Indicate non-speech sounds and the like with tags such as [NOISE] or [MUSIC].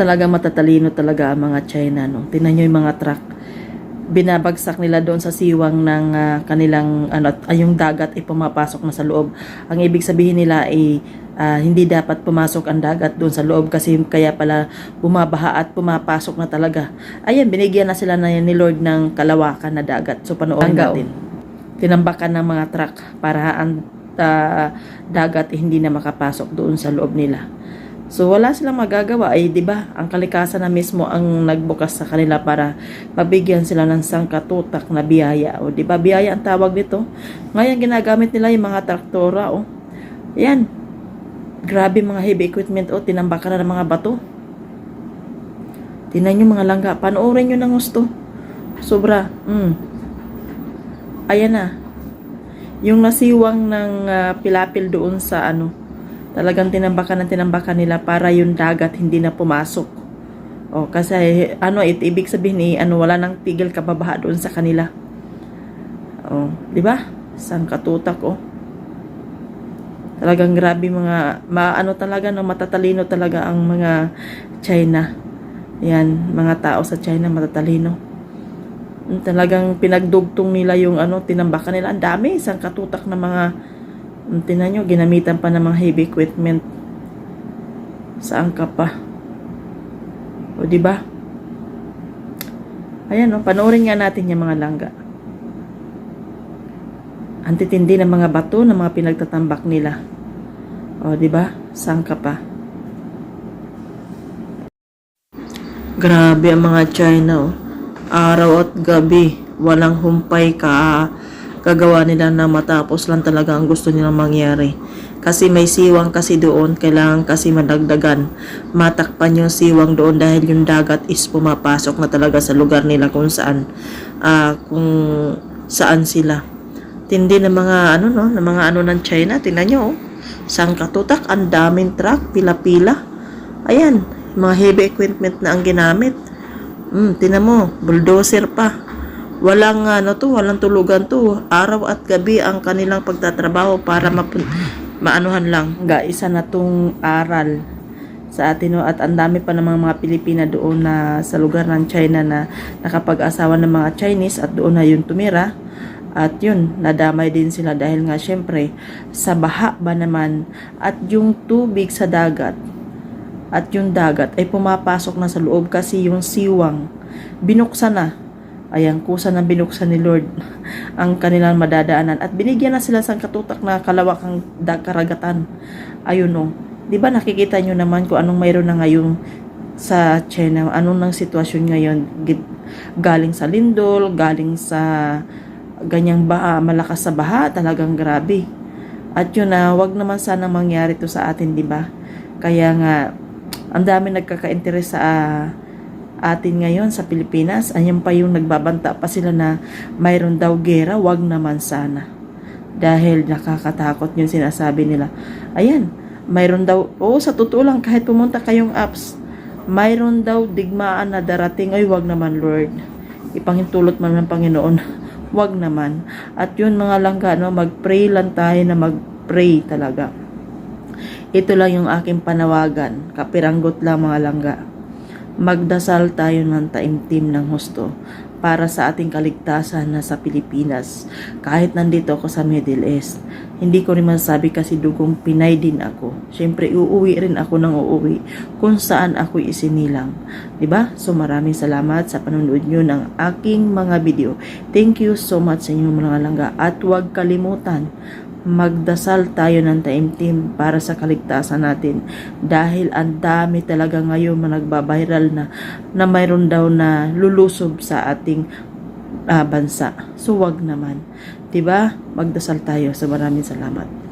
Talaga matatalino talaga ang mga China, no? Tingnan nyo yung mga truck. Binabagsak nila doon sa siwang ng ah, kanilang, ano, ay yung dagat ay pumapasok na sa loob. Ang ibig sabihin nila ay ah, hindi dapat pumasok ang dagat doon sa loob kasi kaya pala bumabaha at pumapasok na talaga. Ayan, binigyan na sila na ni Lord ng kalawakan na dagat. So panoorin Hanggaw. natin. Tinambakan ng mga truck para ang ah, dagat eh, hindi na makapasok doon sa loob nila. So wala silang magagawa ay 'di ba? Ang kalikasan na mismo ang nagbukas sa kanila para mabigyan sila ng sangkatutak na biyaya. O 'di ba? Biyaya ang tawag nito. Ngayon ginagamit nila yung mga traktora oh. Yan. Grabe mga heavy equipment oh, tinambakan na ng mga bato. Tingnan nyo mga langga, panoorin nyo ng gusto. Sobra. Mm. Ayan na. Yung nasiwang ng ah, pilapil doon sa ano, talagang tinambakan ng tinambakan nila para yung dagat hindi na pumasok. O, kasi ano, it, ibig sabihin eh, ano, wala nang tigil kababaha doon sa kanila. O, di ba? Sang katutak, oh. Talagang grabe mga, maano talaga, no, matatalino talaga ang mga China. Yan, mga tao sa China matatalino. Talagang pinagdugtong nila yung ano, tinambakan nila. Ang dami, isang katutak na mga, tinan nyo, ginamitan pa ng mga heavy equipment. Saan ka pa? O, di ba? Ayan, no, panoorin nga natin yung mga langga. Ang titindi ng mga bato ng mga pinagtatambak nila. O, di ba? Saan ka pa? Grabe ang mga China, oh. Araw at gabi, walang humpay ka. Gagawa nila na matapos lang talaga ang gusto nilang mangyari. Kasi may siwang kasi doon, kailangan kasi madagdagan. Matakpan yung siwang doon dahil yung dagat is pumapasok na talaga sa lugar nila kung saan, ah, kung saan sila. Tindi ng mga ano no, ng mga ano ng China, tingnan nyo oh. Sang katutak, ang daming truck, pila-pila. Ayan, mga heavy equipment na ang ginamit. Hmm, tinan mo, bulldozer pa. Walang ano to, walang tulugan to. Araw at gabi ang kanilang pagtatrabaho para mapun maanuhan lang. Ga, isa na tong aral sa atin no? at ang dami pa ng mga, Pilipina doon na sa lugar ng China na nakapag-asawa ng mga Chinese at doon na yun tumira. At yun, nadamay din sila dahil nga syempre sa baha ba naman at yung tubig sa dagat at yung dagat ay pumapasok na sa loob kasi yung siwang binuksan na. Ayan, kusa na binuksan ni Lord [LAUGHS] ang kanilang madadaanan at binigyan na sila sa katutak na kalawakang karagatan. Ayun o. Di ba nakikita nyo naman kung anong mayroon na ngayon sa China, anong nang sitwasyon ngayon galing sa lindol, galing sa ganyang baha, malakas sa baha, talagang grabe. At yun na, wag naman sana mangyari to sa atin, di ba? Kaya nga, ang dami nagkaka-interest sa ah, atin ngayon sa Pilipinas. Ayan pa yung nagbabanta pa sila na mayroon daw gera, wag naman sana. Dahil nakakatakot yung sinasabi nila. Ayan, mayroon daw, oo sa totoo lang, kahit pumunta kayong apps, mayroon daw digmaan na darating, ay wag naman Lord. Ipangintulot man ng Panginoon. [LAUGHS] wag naman. At yun mga langga, no, mag-pray lang tayo na mag-pray talaga. Ito lang yung aking panawagan. Kapiranggot lang mga langga. Magdasal tayo ng taimtim ng husto para sa ating kaligtasan na sa Pilipinas. Kahit nandito ako sa Middle East, hindi ko rin masasabi kasi dugong Pinay din ako. Siyempre, uuwi rin ako ng uuwi kung saan ako isinilang. ba? So maraming salamat sa panonood nyo ng aking mga video. Thank you so much sa inyong mga langga at huwag kalimutan magdasal tayo ng taimtim para sa kaligtasan natin dahil ang dami talaga ngayon mga nagbabiral na na mayroon daw na lulusob sa ating ah, bansa. So wag naman. 'Di ba? Magdasal tayo. So maraming salamat.